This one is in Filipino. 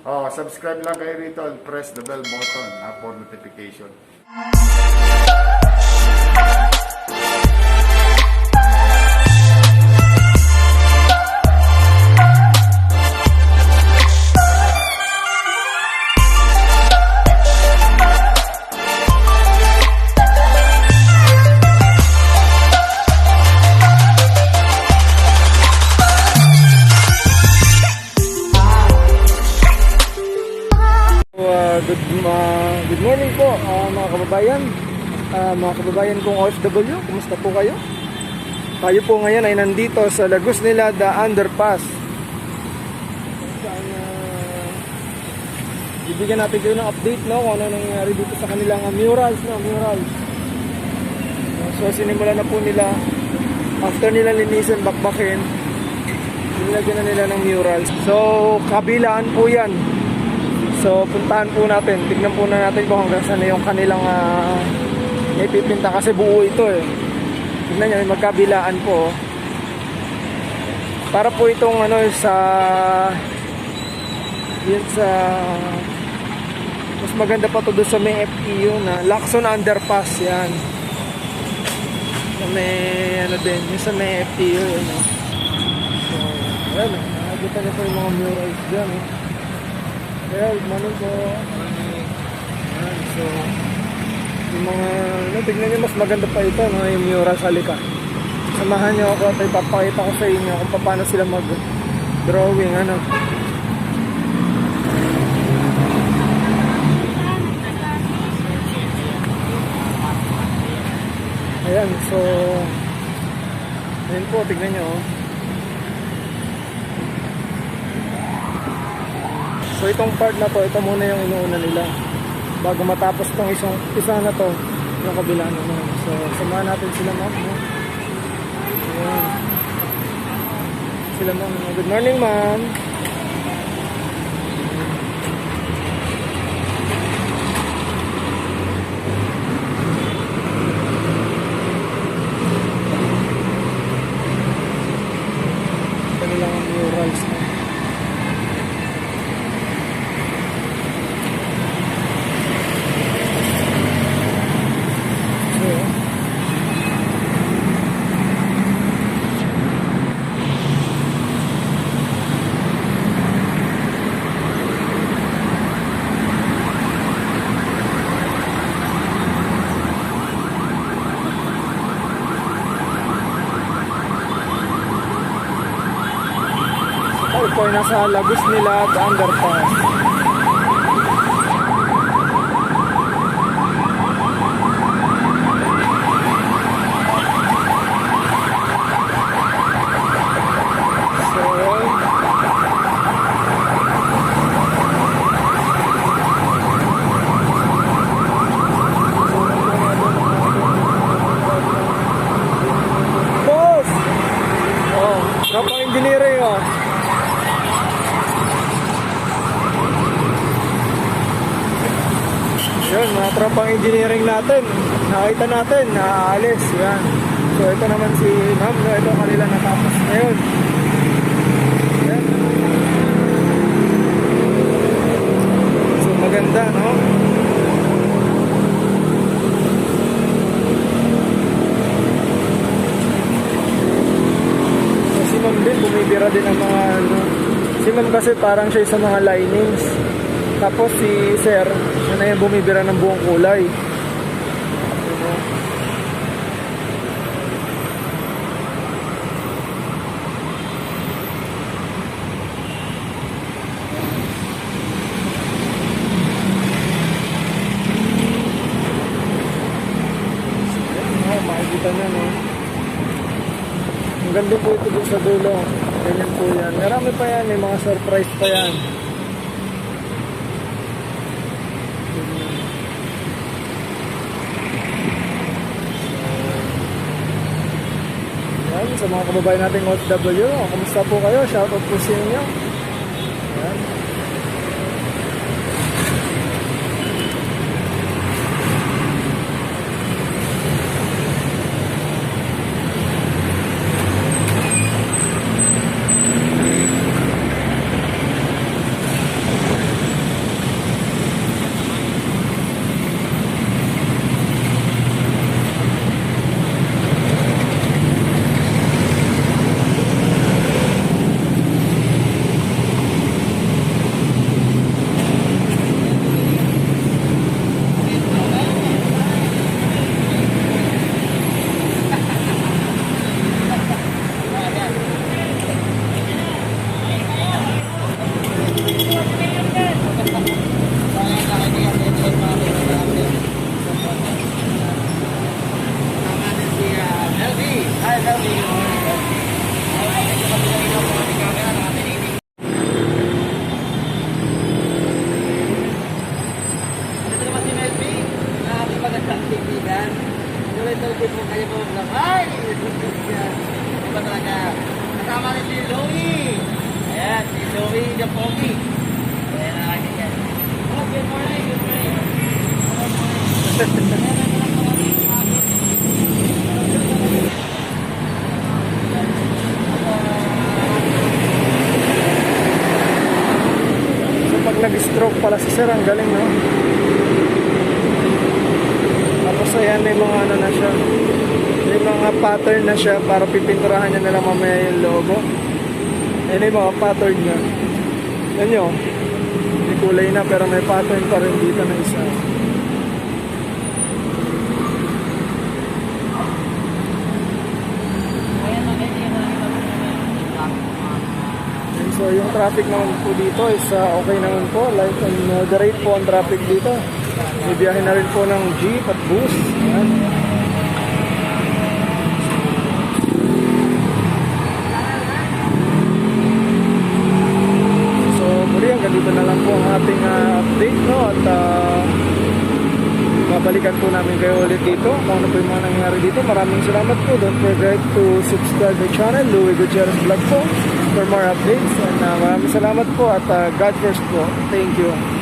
Oh, subscribe lang kayo rito and press the bell button ah, for notification. Good, ma- good morning po uh, mga kababayan. Uh, mga kababayan kong OFW kumusta po kayo? tayo po ngayon ay nandito sa Lagos nila The Underpass. Saan uh, bibigyan natin kayo ng update no, kung ano nangyari dito sa kanilang uh, murals no, murals. Uh, so sinimula na po nila. After nila linisin bakbakin nilagyan na nila ng murals. So kabilaan po yan So, puntahan po natin. Tignan po na natin kung hanggang saan na yung kanilang uh, ipipinta kasi buo ito eh. Tignan nyo, magkabilaan po. Para po itong ano sa yun sa mas maganda pa to doon sa may FEU na Lacson Underpass yan. Sa may ano din, yung sa may FEU yun. So, ayan, nakakita na po yung mga murals dyan. Oh. Kaya, manong ko. Ayan, so, yung mga, ano, tignan nyo, mas maganda pa ito, no, yung Miura Salika. Samahan nyo ako at ipapakita ko sa inyo kung paano sila mag-drawing, ano. Ayan, so, ayan po, tignan nyo, oh. So itong part na to, ito muna yung inuuna nila. Bago matapos tong isang isa na to, yung kabila naman. So samahan natin sila ma'am. no? Sila ma'am. Good morning ma'am. Kanilang murals na. So, Ay nasa Lagos nila at underpass. Oh, tropa engineering oh. Mga tropang engineering natin. Nakita natin, naaalis. Yan. So, ito naman si ma'am. No? Ito kanila natapos ngayon. Yan. So, maganda, no? Si ma'am din, bumibira din ang mga, ano, si ma'am kasi parang siya sa mga linings. Tapos si sir, siya na yung bumibira ng buong kulay. Makikita nyo, no? Ang ganda po ito sa dulo. Ganyan po yan. Marami pa yan. May mga surprise pa yan. Yan, sa mga kababayan nating OFW, kamusta po kayo? Shoutout po sa inyo. ko talaga. Kasama rin si Zoe. Ayan, si Zoe the Pogi. Ayan, nakakit yan. Oh, good morning, good morning. Good morning. nag-stroke pala si sir. Ang galing, no? Tapos ayan, may mga ano na siya. Pattern na siya para pipinturahan niya na lang mamaya yung logo. Ayan yung mga pattern niya. Yan nyo. May kulay na pero may pattern pa rin dito na isa. And so yung traffic naman po dito is uh, okay naman po. Like and moderate po ang traffic dito. May biyahe na rin po ng jeep at bus. Yan. So muli hanggang dito na lang po ang ating uh, update no at uh, babalikan po namin kayo ulit dito kung ano po yung mga nangyari dito. Maraming salamat po. Don't forget to subscribe my channel, Louie Gutierrez Vlog po for more updates. And uh, maraming salamat po at uh, God first po. Thank you.